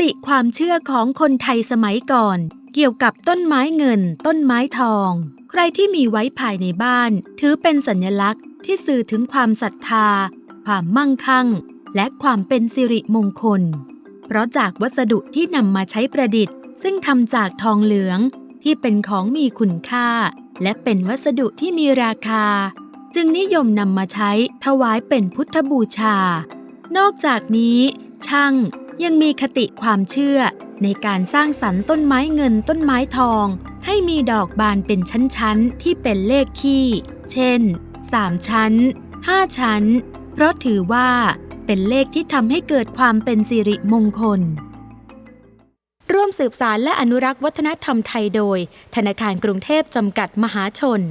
ติความเชื่อของคนไทยสมัยก่อน เกี่ยวกับต้นไม้เงิน ต้นไม้ทอง ใครที่มีไว้ภายในบ้าน ถือเป็นสัญลักษณ์ที่สื่อถึงความศรัทธา ความมั่งคั่ง และความเป็นสิริมงคล เพราะจากวัสดุที่นำมาใช้ประดิษฐ์ ซึ่งทำจากทองเหลืองที่เป็นของมีคุณค่า และเป็นวัสดุที่มีราคา จึงนิยมนำมาใช้ถวายเป็นพุทธบูชา นอกจากนี้ ช่าง ยังมีคติความเชื่อในการสร้างสรรค์ต้นไม้เงินต้นไม้ทอง ให้มีดอกบานเป็นชั้นๆ ที่เป็นเลขคี่เช่น 3 ชั้น 5 ชั้น เพราะถือว่าเป็นเลขที่ทำให้เกิดความเป็นสิริมงคล ร่วมสืบสารและอนุรักษ์วัฒนธรรมไทยโดย ธนาคารกรุงเทพจำกัดมหาชน